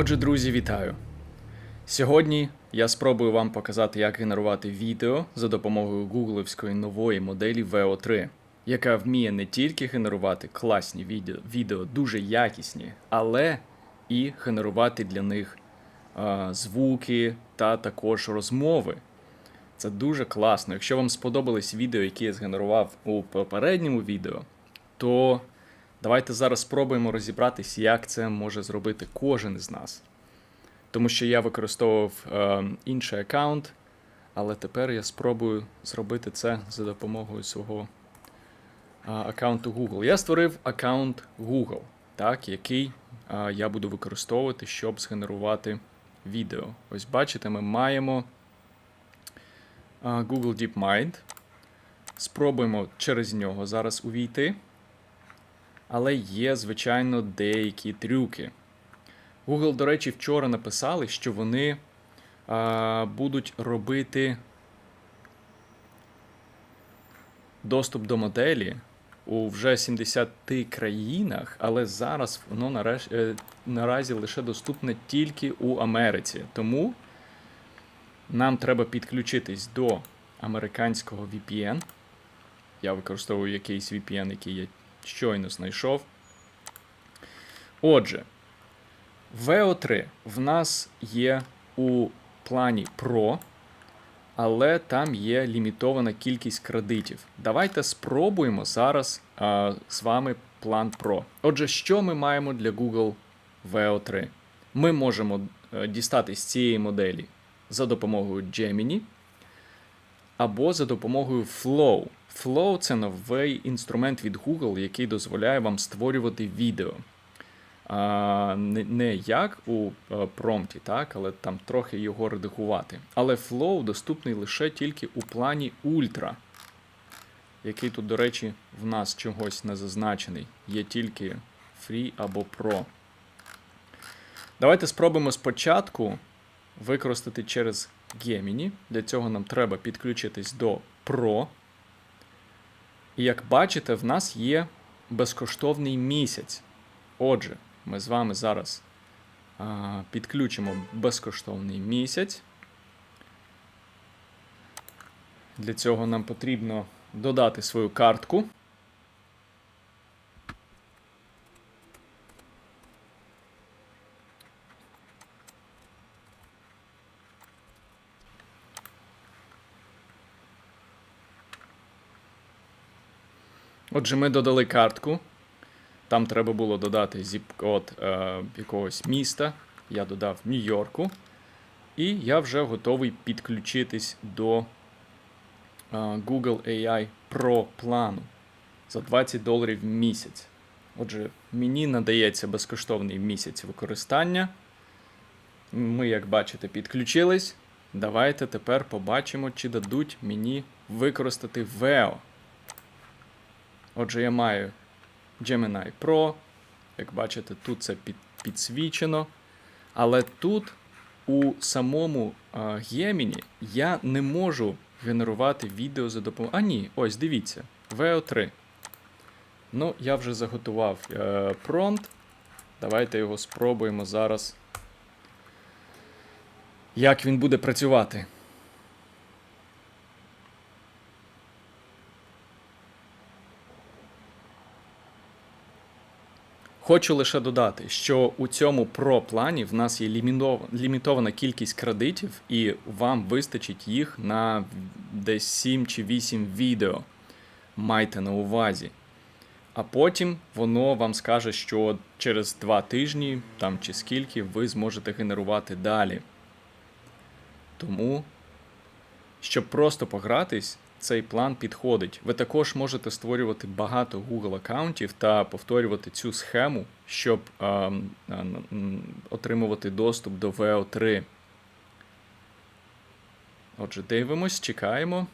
Отже, друзі, вітаю! Сьогодні я спробую вам показати, як генерувати відео за допомогою гугловської нової моделі VO3, яка вміє не тільки генерувати класні відео, відео дуже якісні, але і генерувати для них а, звуки та також розмови. Це дуже класно. Якщо вам сподобались відео, які я згенерував у попередньому відео, то давайте зараз спробуємо розібратись, як це може зробити кожен із нас. Тому що я використовував е, інший аккаунт, але тепер я спробую зробити це за допомогою свого е, аккаунту Google. Я створив аккаунт Google, так, який е, я буду використовувати, щоб згенерувати відео. Ось бачите, ми маємо е, Google DeepMind. Спробуємо через нього зараз увійти. Але є, звичайно, деякі трюки. Google, до речі, вчора написали, що вони а, будуть робити доступ до моделі у вже 70 країнах, але зараз воно нараж... е, наразі лише доступне тільки у Америці. Тому нам треба підключитись до американського VPN. Я використовую якийсь VPN, який я щойно знайшов. Отже, VO3 в нас є у плані Pro, але там є лімітована кількість кредитів. Давайте спробуємо зараз а, з вами план Pro. Отже, що ми маємо для Google VO3? Ми можемо е, дістати з цієї моделі за допомогою Gemini або за допомогою Flow. Flow це новий інструмент від Google, який дозволяє вам створювати відео. Не, як у е, промпті, так, але там трохи його редагувати. Але Flow доступний лише тільки у плані Ultra, який тут, до речі, в нас чогось не зазначений. Є тільки Free або Pro. Давайте спробуємо спочатку використати через Gemini. Для цього нам треба підключитись до Pro. І як бачите, в нас є безкоштовний місяць. Отже, ми з вами зараз а, підключимо безкоштовний місяць. Для цього нам потрібно додати свою картку. Отже, ми додали картку. Там треба було додати зіп-код е, якогось міста. Я додав Нью-Йорку. І я вже готовий підключитись до е, Google AI Pro плану за 20 доларів в місяць. Отже, мені надається безкоштовний місяць використання. Ми, як бачите, підключились. Давайте тепер побачимо, чи дадуть мені використати VEO. Отже, я маю Gemini Pro. Як бачите, тут це під, підсвічено. Але тут у самому Gemini я не можу генерувати відео за допомогою. А ні, ось дивіться, VO3. Ну, я вже заготував е, промпт. Давайте його спробуємо зараз. Як він буде працювати. Хочу лише додати, що у цьому Pro плані в нас є лімітована кількість кредитів, і вам вистачить їх на десь 7 чи 8 відео. Майте на увазі. А потім воно вам скаже, що через 2 тижні там чи скільки ви зможете генерувати далі. Тому, щоб просто погратись, цей план підходить. Ви також можете створювати багато Google аккаунтів та повторювати цю схему, щоб ем, е, отримувати доступ до VO3. Отже, дивимось, чекаємо.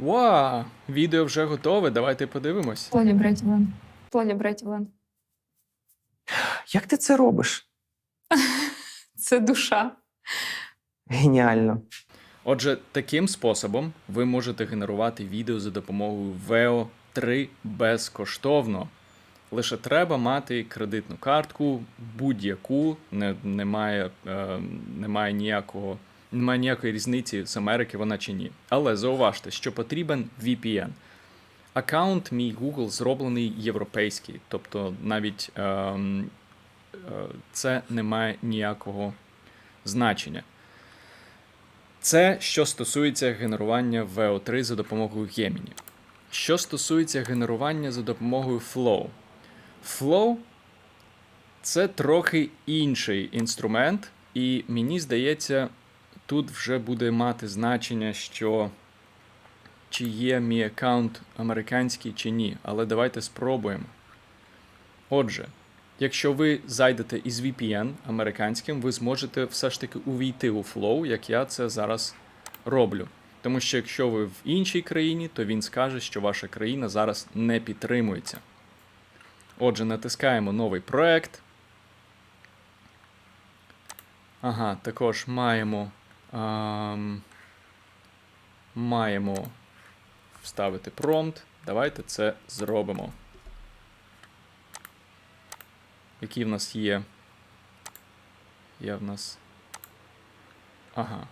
Вау! Відео вже готове. Давайте подивимось. Плані братів Лен. Плані братів Лен. Як ти це робиш? Це душа. Геніально. Отже, таким способом ви можете генерувати відео за допомогою VEO 3 безкоштовно. Лише треба мати кредитну картку, будь-яку, не, немає, е, немає, ніякого, немає ніякої різниці з Америки вона чи ні. Але зауважте, що потрібен VPN. Аккаунт мій Google зроблений європейський, тобто навіть ем, е, це не має ніякого значення. Це що стосується генерування VO3 за допомогою Gemini. Що стосується генерування за допомогою Flow. Flow це трохи інший інструмент, і мені здається, тут вже буде мати значення, що чи є мій аккаунт американський чи ні. Але давайте спробуємо. Отже, Якщо ви зайдете із VPN американським, ви зможете все ж таки увійти у Flow, як я це зараз роблю. Тому що якщо ви в іншій країні, то він скаже, що ваша країна зараз не підтримується. Отже, натискаємо новий проект. Ага, також маємо. Ам, маємо вставити промпт. Давайте це зробимо. Які в нас є. Є в нас. Ага.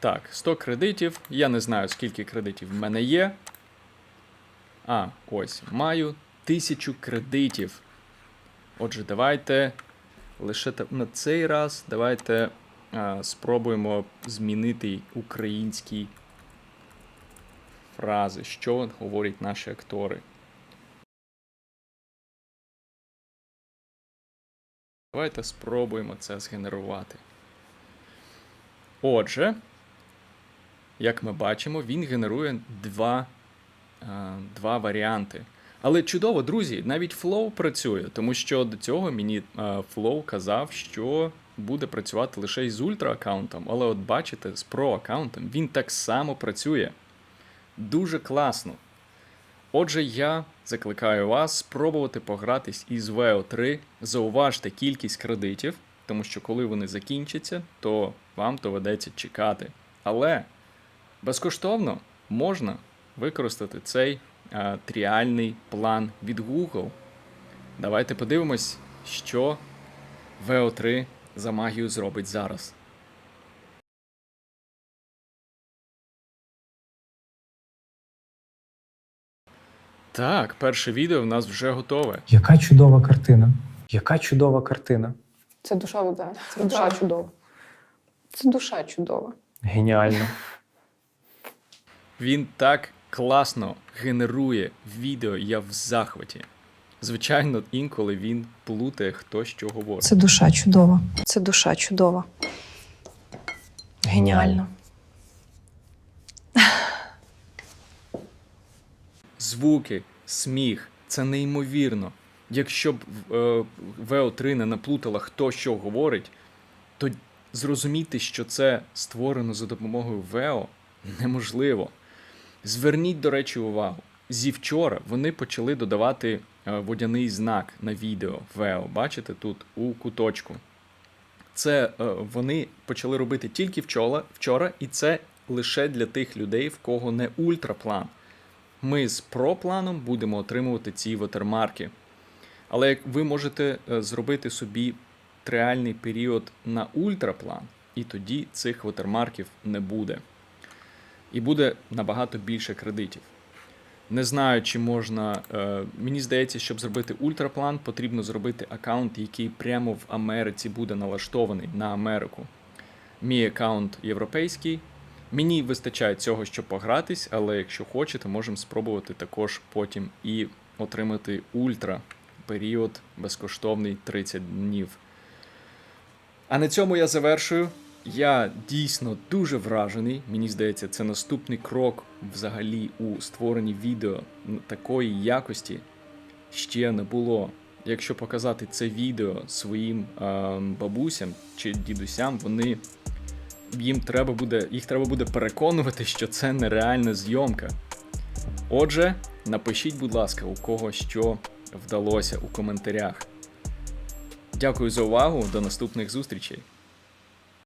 Так, 100 кредитів. Я не знаю, скільки кредитів в мене є. А, ось. Маю 1000 кредитів. Отже, давайте лише на цей раз давайте а, спробуємо змінити українські фрази, що говорять наші актори. Давайте спробуємо це згенерувати. Отже, як ми бачимо, він генерує два, е, два варіанти. Але чудово, друзі, навіть Flow працює, тому що до цього мені е, Flow казав, що буде працювати лише із ультра аккаунтом. Але от бачите, з Pro аккаунтом він так само працює. Дуже класно. Отже, я закликаю вас спробувати погратись із VO3. Зауважте кількість кредитів, тому що коли вони закінчаться, то вам доведеться чекати. Але безкоштовно можна використати цей е, тріальний план від Google. Давайте подивимось, що VO3 за магію зробить зараз. Так, перше відео в нас вже готове. Яка чудова картина. Яка чудова картина. Це душа вода. Це душа чудова. Це душа чудова. Геніально. Він так класно генерує відео, я в захваті. Звичайно, інколи він плутає, хто що говорить. Це душа чудова. Це душа чудова. Геніально. Звуки, сміх це неймовірно. Якщо б е, VO3 не наплутала, хто що говорить, то зрозуміти, що це створено за допомогою VEO, неможливо. Зверніть, до речі, увагу. Зі вчора вони почали додавати е, водяний знак на відео VEO. Бачите тут у куточку. Це е, вони почали робити тільки вчора, вчора, і це лише для тих людей, в кого не ультраплан. Ми з пропланом будемо отримувати ці ватермарки. Але як ви можете е, зробити собі реальний період на ультраплан, і тоді цих ватермарків не буде. І буде набагато більше кредитів. Не знаю, чи можна. Е, мені здається, щоб зробити ультраплан, потрібно зробити аккаунт, який прямо в Америці буде налаштований на Америку. Мій аккаунт європейський. Мені вистачає цього, щоб погратись, але якщо хочете, можемо спробувати також потім і отримати ультра період безкоштовний 30 днів. А на цьому я завершую. Я дійсно дуже вражений. Мені здається, це наступний крок взагалі у створенні відео такої якості ще не було. Якщо показати це відео своїм е, бабусям чи дідусям, вони їм треба буде, їх треба буде переконувати, що це нереальна зйомка. Отже, напишіть, будь ласка, у кого що вдалося у коментарях. Дякую за увагу. До наступних зустрічей.